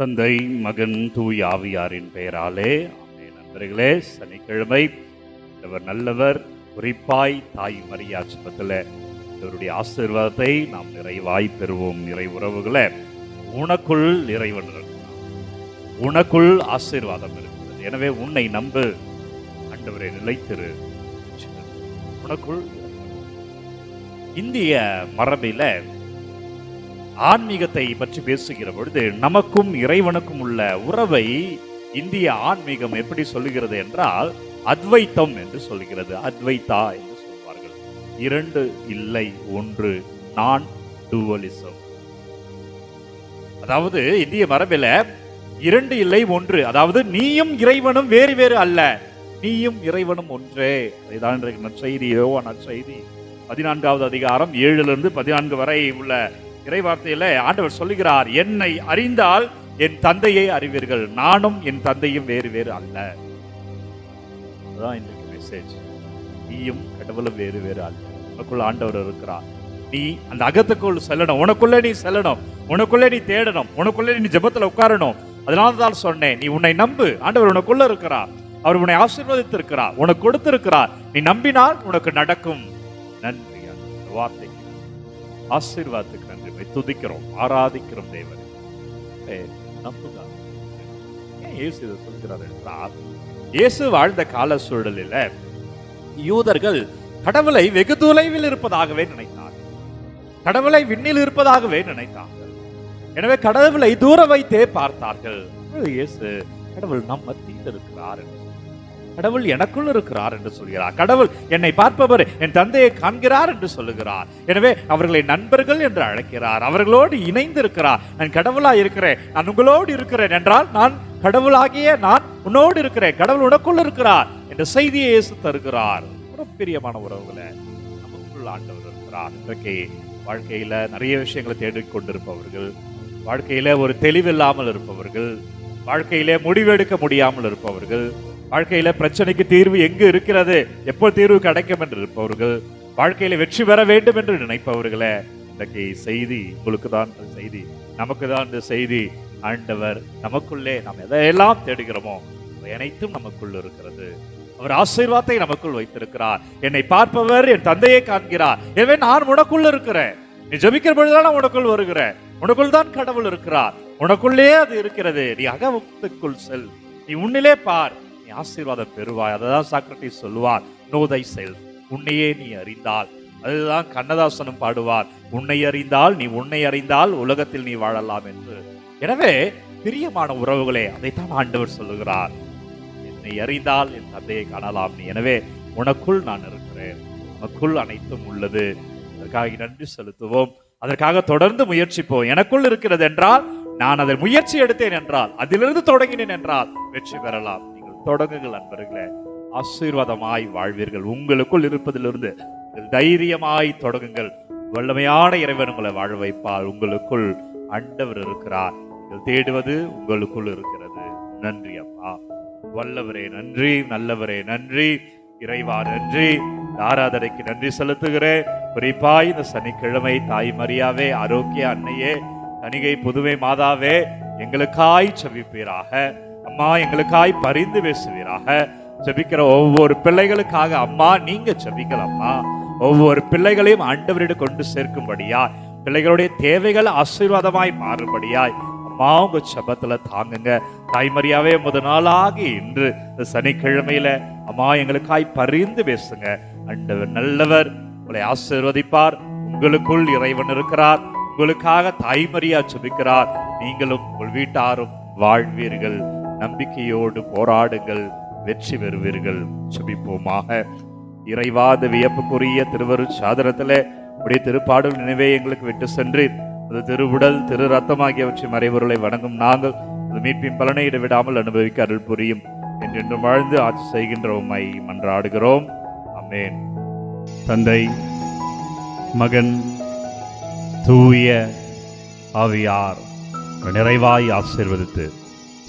தந்தை மகன் தூய் ஆவியாரின் பெயராலே. ஆமென். நண்பர்களே சனிக்கிழமை அவர் நல்லவர் குறிப்பாய் தாய் மரியா இவருடைய ஆசீர்வாதத்தை நாம் நிறைவாய் பெறுவோம். நிறை உறவுகளை உனக்குள் இறைவன் இருக்கிறார் உனக்குள் ஆசீர்வாதம் இருக்கிறது. எனவே உன்னை நம்பு. ஆண்டவரை நிலைத்திரு. உனக்குள் இந்திய மரபில ஆன்மீகத்தை பற்றி பேசுகிற பொழுது நமக்கும் இறைவனுக்கும் உள்ள உறவை இந்திய ஆன்மீகம் எப்படி சொல்லுகிறது என்றால் அத்வைத்தம் என்று சொல்கிறது அத்வைத்தா என்று சொல்வார்கள். இரண்டு இல்லை ஒன்று நான் டுவலிசம் அதாவது இந்திய மரபில இரண்டு இல்லை ஒன்று. அதாவது நீயும் இறைவனும் வேறு வேறு அல்ல. நீயும் இறைவனும் ஒன்றே. அதுதான் இன்றைக்கு நற்செய்தி யோவா நற்செய்தி. பதினான்காவது அதிகாரம் ஏழுல இருந்து பதினான்கு வரை உள்ள இறைவார்த்தையில ஆண்டவர் சொல்லுகிறார் என்னை அறிந்தால் என் தந்தையை அறிவீர்கள். நானும் என் தந்தையும் வேறு வேறு அல்ல. அதுதான் இன்றைக்கு மெசேஜ் நீயும் கடவுளும் வேறு வேறு அல்ல. உனக்குள்ள ஆண்டவர் இருக்கிறார். நீ அந்த அகத்துக்குள் செல்லணும். உனக்குள்ளே நீ செல்லணும். உனக்குள்ளே நீ தேடணும். உனக்குள்ளே நீ ஜெபத்துல உட்காரணும். அதனால தான் சொன்னேன் நீ உன்னை நம்பு. ஆண்டவர் உனக்குள்ள இருக்கிறார். அவர் உன்னை ஆசீர்வதித்திருக்கிறார். உனக்கு கொடுத்திருக்கிறார். நீ நம்பினால் உனக்கு நடக்கும். நன்றி. வார்த்தை ஆசீர்வாதத்துக்கு நன்றி துதிக்கிறோம் ஆராதிக்கிறோம் தேவன். ஏன் இயேசு இதை சொல்கிறார் என்றால் இயேசு வாழ்ந்த கால சூழலில் யூதர்கள் கடவுளை வெகு தொலைவில் இருப்பதாகவே நினைத்தார்கள். கடவுளை விண்ணில் இருப்பதாகவே நினைத்தார்கள். எனவே கடவுளை தூர வைத்தே பார்த்தார்கள் இயேசு கடவுள் நம் மத்தியில் இருக்கிறார் என்று கடவுள் எனக்குள் இருக்கிறார் என்று சொல்கிறார். கடவுள் என்னை பார்ப்பவர் என் தந்தையை காண்கிறார் என்று சொல்லுகிறார். எனவே அவர்களை நண்பர்கள் என்று அழைக்கிறார். அவர்களோடு இணைந்து இருக்கிறார் நான் கடவுளா இருக்கிறேன். நான் உங்களோடு இருக்கிறேன் என்றால் நான் கடவுளாகிய நான் உன்னோடு இருக்கிறேன். கடவுள் உனக்குள் இருக்கிறார் என்ற செய்தியை இயேசு தருகிறார். பிரியமான உறவுகளை நமக்குள் ஆண்டவர் இருக்கிறார். இன்றைக்கு வாழ்க்கையில நிறைய விஷயங்களை தேடிக் கொண்டிருப்பவர்கள் வாழ்க்கையில ஒரு தெளிவில்லாமல் இருப்பவர்கள் வாழ்க்கையிலே முடிவெடுக்க முடியாமல் இருப்பவர்கள் வாழ்க்கையில பிரச்சனைக்கு தீர்வு எங்கு இருக்கிறது? எப்போ தீர்வு கிடைக்கும் என்று இருப்பவர்கள் வாழ்க்கையில வெற்றி பெற வேண்டும் என்று நினைப்பவர்களே இன்றைக்கு செய்தி உங்களுக்கு தான் செய்தி நமக்கு தான் இந்த செய்தி. ஆண்டவர் நமக்குள்ளே நாம் எதையெல்லாம் தேடுகிறோமோ அனைத்தும் நமக்குள் இருக்கிறது. அவர் ஆசீர்வாதத்தை நமக்குள் வைத்திருக்கிறார். என்னை பார்ப்பவர் என் தந்தையை காண்கிறார். எனவே நான் உனக்குள் இருக்கிறேன்? நீ ஜபிக்கிற பொழுதுதான் நான் உனக்குள் வருகிறேன். உனக்குள் தான் கடவுள் இருக்கிறார். உனக்குள்ளே அது இருக்கிறது. நீ அகத்துக்குள் செல். நீ உன்னிலே பார். நீ ஆசீர்வாதம் பெறுவாய். அததான் சாக்ரட்டிஸ் சொல்லுவார். Know thyself. உன்னையே நீ அறிந்தால். அதுதான் கண்ணதாசனும் பாடுவார். உன்னை அறிந்தால் நீ உன்னை அறிந்தால் உலகத்தில் நீ வாழலாம் என்று. எனவே பிரியமான உறவுகளே அதைத்தான் ஆண்டவர் சொல்லுகிறார். என்னை அறிந்தால் என் தந்தையை காணலாம் நீ. எனவே உனக்குள் நான் இருக்கிறேன். உனக்குள் அனைத்தும் உள்ளது. அதற்காக நன்றி செலுத்துவோம். அதற்காக தொடர்ந்து முயற்சிப்போம். எனக்குள் இருக்கிறது என்றால் நான் அதை முயற்சி எடுத்தேன் என்றால் அதிலிருந்து தொடங்கினேன் என்றால் வெற்றி பெறலாம். தொடங்குங்கள் அன்பர்களே. ஆசீர்வாதமாய் வாழ்வீர்கள். உங்களுக்குள் இருப்பதிலிருந்து தைரியமாய் தொடங்குங்கள். வல்லமையான இறைவன் உங்களை வாழ வைப்பார். உங்களுக்குள் அண்டவர் இருக்கிறார். நீங்கள் தேடுவது உங்களுக்குள் இருக்கிறது. நன்றி அப்பா. வல்லவரே நன்றி நல்லவரே நன்றி. இறைவா நன்றி. ஆராதனைக்கு நன்றி செலுத்துகிறேன். குறிப்பாய் இந்த சனிக்கிழமை தாய் மரியாவே ஆரோக்கிய அன்னையே கனிகை புதுமை மாதாவே எங்களுக்காய் செவிப்பீராக அம்மா எங்களுக்காய் பரிந்து பேசுவீராக. ஜபிக்கிற ஒவ்வொரு பிள்ளைகளுக்காக அம்மா நீங்க ஜபிக்கலாம்மா அம்மா. ஒவ்வொரு பிள்ளைகளையும் ஆண்டவரிடம் கொண்டு சேர்க்கும்படியா பிள்ளைகளுடைய தேவைகள் ஆசீர்வாதமாய் மாறும்படியாய் அம்மா உங்க சபத்துல தாங்குங்க. தாய்மரியாவே முத நாளாகி இன்று இந்த சனிக்கிழமையில அம்மா எங்களுக்காய் பரிந்து பேசுங்க. அண்டவர் நல்லவர் உங்களை ஆசீர்வதிப்பார். உங்களுக்குள் இறைவன் இருக்கிறார். உங்களுக்காக தாய்மரியா சுபிக்கிறார் நீங்களும் உங்கள் வீட்டாரும் வாழ்வீர்கள். நம்பிக்கையோடு போராடுங்கள் வெற்றி பெறுவீர்கள். சுபிப்போமாக. இறைவாத வியப்புக்குரிய திருவரு சாதனத்தில் உடைய திருப்பாடல் நினைவே எங்களுக்கு விட்டு சென்று அது திருவுடல் திரு ரத்தம் ஆகியவற்றின் மறைவொருளை வணங்கும் நாங்கள் அது மீட்பின் பலனை இடைவிடாமல் அனுபவிக்க அருள் புரியும். என்றென்றும் வாழ்ந்து ஆட்சி செய்கின்றோமை மன்றாடுகிறோம். அமேன் தந்தை மகன் தூய ஆவியார் நிறைவாய் ஆசீர்வதித்து